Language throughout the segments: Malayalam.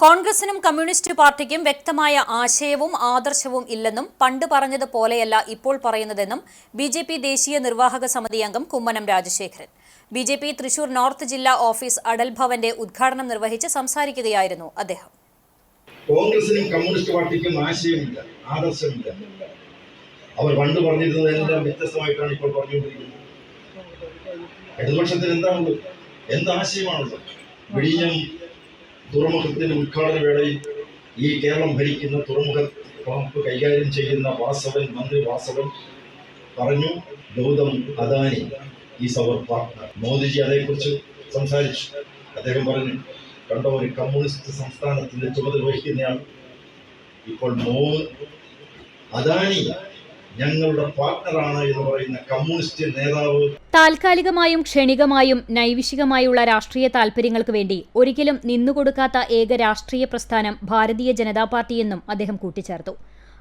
കോൺഗ്രസിനും കമ്മ്യൂണിസ്റ്റ് പാർട്ടിക്കും വ്യക്തമായ ആശയവും ആദർശവും ഇല്ലെന്നും പണ്ട് പറഞ്ഞത് പോലെയല്ല ഇപ്പോൾ പറയുന്നതെന്നും ബി ജെ പി ദേശീയ നിർവാഹക സമിതി അംഗം Kummanam Rajasekharan. B J P Thrissur north ജില്ലാ ഓഫീസ് അടൽ ഭവന്റെ ഉദ്ഘാടനം നിർവഹിച്ച് സംസാരിക്കുകയായിരുന്നു അദ്ദേഹം. കോൺഗ്രസിനും കമ്മ്യൂണിസ്റ്റ് പാർട്ടിക്കും ആശയമില്ല ആദർശമില്ല. അവർ പണ്ട് പറഞ്ഞിരുന്നതെല്ലാം വ്യത്യസ്തമായിട്ടാണ് ഇപ്പോൾ പറഞ്ഞുകൊണ്ടിരിക്കുന്നത്. ഇടതുപക്ഷത്തിന് എന്താണുള്ളത്? എന്താശയമാണുള്ളത് വിഴിഞ്ഞം തുറമുഖത്തിന്റെ ഉദ്ഘാടന വേളയിൽ ഈ കേരളം ഭരിക്കുന്ന തുറമുഖ പമ്പ് കൈകാര്യം ചെയ്യുന്ന വാസവൻ മന്ത്രി വാസവൻ പറഞ്ഞു ഗൗതം അദാനി ഈ പാർട്ട്ണർ മോദിജി അതേക്കുറിച്ച് സംസാരിച്ചു. അദ്ദേഹം പറഞ്ഞു കണ്ട ഒരു കമ്മ്യൂണിസ്റ്റ് സംസ്ഥാനത്തിന്റെ ചുമതല വഹിക്കുന്നയാൾ ഇപ്പോൾ മോ അദാനി ഞങ്ങളുടെ പാർട്ണറാണ് എന്ന് പറയുന്ന കമ്മ്യൂണിസ്റ്റ് നേതാവ്. താൽക്കാലികമായും ക്ഷണികമായും നൈവിഷികമായുള്ള രാഷ്ട്രീയ താൽപര്യങ്ങൾക്ക് വേണ്ടി ഒരിക്കലും നിന്നുകൊടുക്കാത്ത ഏക രാഷ്ട്രീയ പ്രസ്ഥാനം ഭാരതീയ ജനതാ പാർട്ടിയെന്നും അദ്ദേഹം കൂട്ടിച്ചേർത്തു.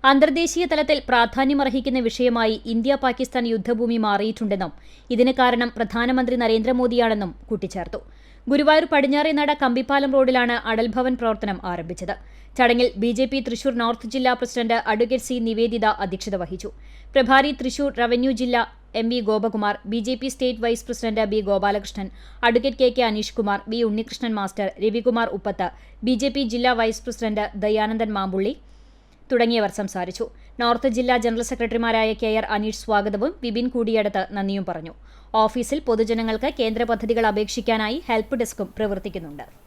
അന്തർദേശീയ തലത്തിൽ പ്രാധാന്യമർഹിക്കുന്ന വിഷയമായി ഇന്ത്യ പാകിസ്ഥാൻ യുദ്ധഭൂമി മാറിയിട്ടുണ്ടെന്നും ഇതിന് കാരണം പ്രധാനമന്ത്രി നരേന്ദ്രമോദിയാണെന്നും കൂട്ടിച്ചേർത്തു. ഗുരുവായൂർ പടിഞ്ഞാറേനട കമ്പിപ്പാലം റോഡിലാണ് അടൽ ഭവൻ പ്രവർത്തനം ആരംഭിച്ചത്. ചടങ്ങിൽ B J P Thrissur north ജില്ലാ പ്രസിഡന്റ് അഡ്വക്കേറ്റ് സി നിവേദിത അധ്യക്ഷത വഹിച്ചു. പ്രഭാരി തൃശൂർ റവന്യൂ ജില്ലാ M V Gopakumar B J P state vice president B Gopalakrishnan advocate K K Aneesh Kumar B Unnikrishnan master Ravikumar Uppath B J P ജില്ലാ വൈസ് പ്രസിഡന്റ് ദയാനന്ദൻ മാമ്പുള്ളി തുടങ്ങിയവർ സംസാരിച്ചു. നോർത്ത് ജില്ലാ ജനറൽ സെക്രട്ടറിമാരായ കെ ആർ അനീഷ് സ്വാഗതവും വിപിൻ കൂടിയടത്ത് നന്ദിയും പറഞ്ഞു. ഓഫീസിൽ പൊതുജനങ്ങൾക്ക് കേന്ദ്ര പദ്ധതികൾ അപേക്ഷിക്കാനായി ഹെൽപ്പ് ഡെസ്കും പ്രവർത്തിക്കുന്നുണ്ട്.